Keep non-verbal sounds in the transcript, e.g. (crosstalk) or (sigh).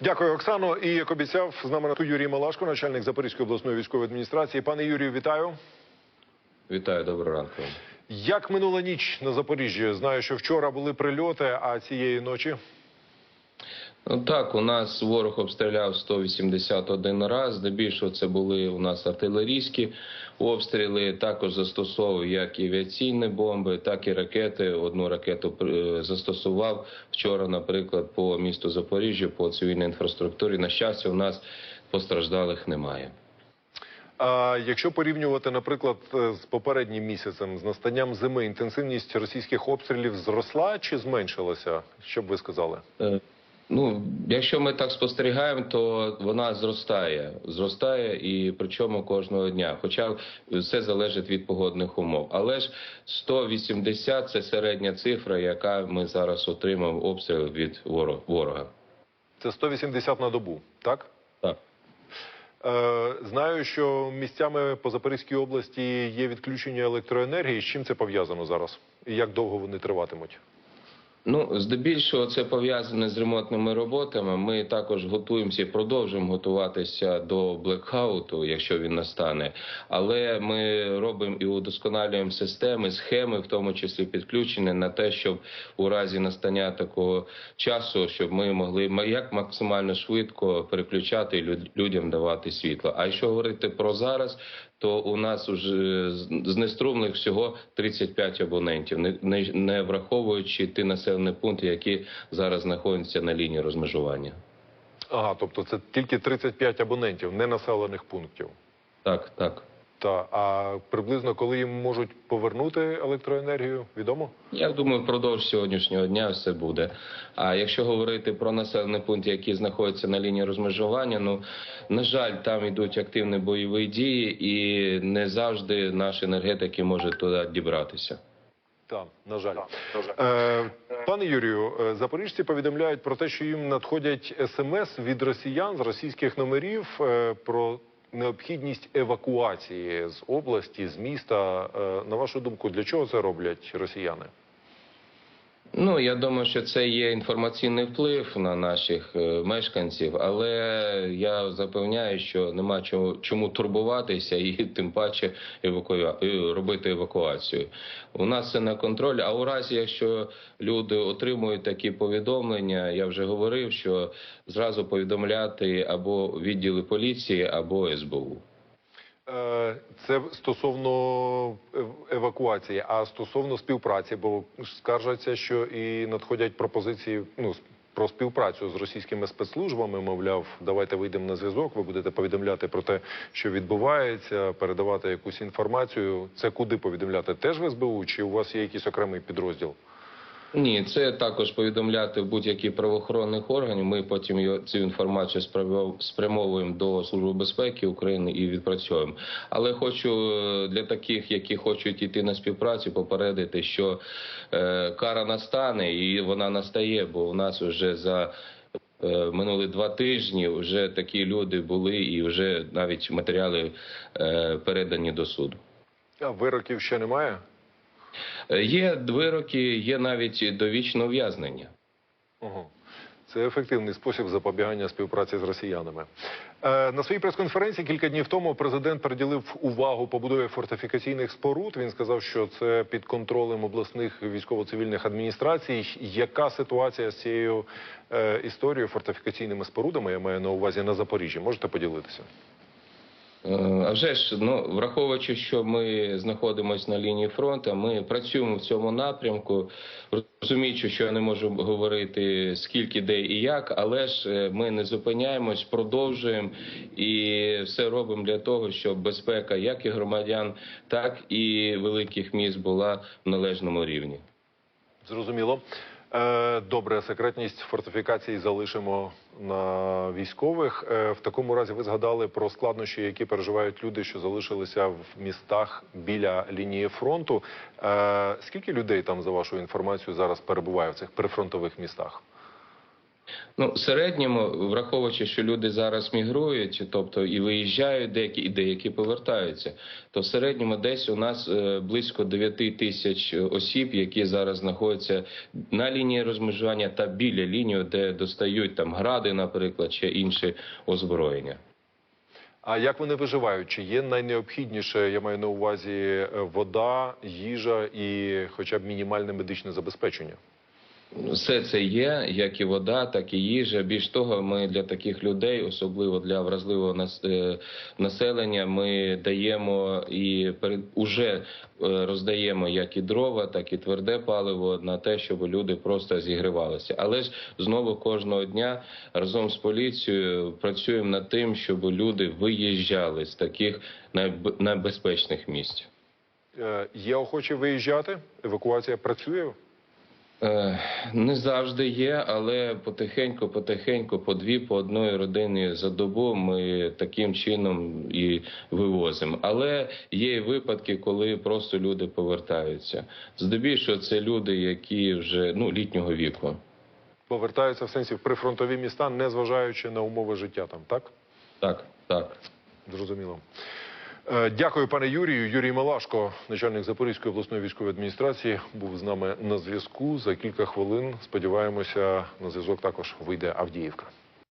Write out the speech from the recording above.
Дякую, Оксано. І як обіцяв, з нами на ту Юрій Малашко, начальник Запорізької обласної військової адміністрації. Пане Юрію, вітаю. Вітаю, доброго ранку. Як минула ніч на Запоріжжі? Знаю, що вчора були прильоти, а цієї ночі Ну так, у нас ворог обстріляв 181 раз. Здебільшого це були у нас артилерійські обстріли. Також застосовував як і авіаційні бомби, так і ракети. Одну ракету е, застосував вчора, наприклад, по місту Запоріжжя, по цивільній інфраструктурі. На щастя, у нас постраждалих немає. А якщо порівнювати, наприклад, е, з попереднім місяцем, з настанням зими, інтенсивність російських обстрілів зросла чи зменшилася? Що б ви сказали? Е, Ну, якщо ми так спостерігаємо, то вона зростає, зростає і причому кожного дня. Хоча все залежить від погодних умов. Але ж 180 – це середня цифра, яка ми зараз отримаємо обстріл від воро- ворога. Це 180 на добу, так? Так. Е, знаю, що місцями по Запорізькій області є відключення електроенергії. З чим це пов'язано зараз? І як довго вони триватимуть? Ну, здебільшого це пов'язане з ремонтними роботами. Ми також готуємося і продовжуємо готуватися до блекауту, якщо він настане. Але ми робимо і удосконалюємо системи, схеми, в тому числі підключення на те, щоб у разі настання такого часу, щоб ми могли як максимально швидко переключати і людям давати світло. А якщо говорити про зараз, то у нас уже з- знеструмлених всього 35 абонентів, не, не, не враховуючи ті населені пункти, які зараз знаходяться на лінії розмежування. Ага, тобто це тільки 35 абонентів, не населених пунктів. Так, так. Та а приблизно коли їм можуть повернути електроенергію, відомо? Я думаю, впродовж сьогоднішнього дня все буде. А якщо говорити про населені пункти, які знаходяться на лінії розмежування, ну на жаль, там йдуть активні бойові дії, і не завжди наші енергетики можуть туди дібратися. Так, на жаль. Е, пане Юрію, е, запоріжці повідомляють про те, що їм надходять смс від росіян з російських номерів е, про необхідність евакуації з області, з міста. Е, на вашу думку, для чого це роблять росіяни? Ну я думаю, що це є інформаційний вплив на наших е, мешканців, але я запевняю, що нема чому, чому турбуватися і (laughs) тим паче евакуа... робити евакуацію. У нас це на контроль. А у разі, якщо люди отримують такі повідомлення, я вже говорив, що зразу повідомляти або відділи поліції, або СБУ. Е, Це стосовно евакуації, а стосовно співпраці, бо скаржаться, що і надходять пропозиції ну, про співпрацю з російськими спецслужбами. Мовляв, давайте вийдемо на зв'язок. Ви будете повідомляти про те, що відбувається, передавати якусь інформацію. Це куди повідомляти? Теж в СБУ, чи у вас є якийсь окремий підрозділ? Ні, це також повідомляти будь-які правоохоронних органів. Ми потім цю інформацію спрямов- спрямовуємо до Служби безпеки України і відпрацьовуємо. Але хочу е, для таких, які хочуть йти на співпрацю, попередити, що е, кара настане і вона настає, бо у нас вже за е, минулі два тижні вже такі люди були, і вже навіть матеріали передані до суду. А вироків ще немає? Е, Є вироки, є навіть довічне ув'язнення. Це ефективний спосіб запобігання співпраці з росіянами. Е, на своїй прес-конференції кілька днів тому президент приділив увагу побудові фортифікаційних споруд. Він сказав, що це під контролем обласних військово-цивільних адміністрацій. Яка ситуація з цією е, історією фортифікаційними спорудами? Я маю на увазі на Запоріжжі. Можете поділитися? Е, А вже ж, ну враховуючи, що ми знаходимося на лінії фронту, ми працюємо в цьому напрямку, розуміючи, що я не можу говорити скільки, де і як, але ж е, ми не зупиняємось, продовжуємо і все робимо для того, щоб безпека як і громадян, так і великих міст була в належному рівні. Зрозуміло. Е, Добре, секретність фортифікації залишимо на військових. Е, В такому разі ви згадали про складнощі, які переживають люди, що залишилися в містах біля лінії фронту. Е, Скільки людей там, за вашу інформацію зараз перебуває в цих прифронтових містах? Ну, в середньому, враховуючи, що люди зараз мігрують, тобто і виїжджають деякі, і деякі повертаються, то в середньому десь у нас е, близько 9 тисяч осіб, які зараз знаходяться на лінії розмежування та біля лінії, де достають там гради, наприклад, чи інше озброєння. А як вони виживають? Чи є найнеобхідніше, я маю на увазі е, вода, їжа і хоча б мінімальне медичне забезпечення? Все це є, як і вода, так і їжа. Більш того, ми для таких людей, особливо для вразливого е, населення, ми даємо і перед уже е, роздаємо як і дрова, так і тверде паливо на те, щоб люди просто зігрівалися. Але ж знову кожного дня разом з поліцією працюємо над тим, щоб люди виїжджали з таких найбезпечних місць. Е, Є охочі виїжджати? Евакуація працює? Е, Не завжди є, але потихеньку, потихеньку, по дві, по одної родини за добу ми таким чином і вивозимо. Але є і випадки, коли просто люди повертаються. Здебільшого це люди, які вже ну літнього віку. Повертаються в сенсі в прифронтові міста, не зважаючи на умови життя там, так? Так, так. Зрозуміло. Е, Дякую, пане Юрію. Юрій Малашко, начальник Запорізької обласної військової адміністрації, був з нами на зв'язку. За кілька хвилин, сподіваємося, на зв'язок також вийде Авдіївка.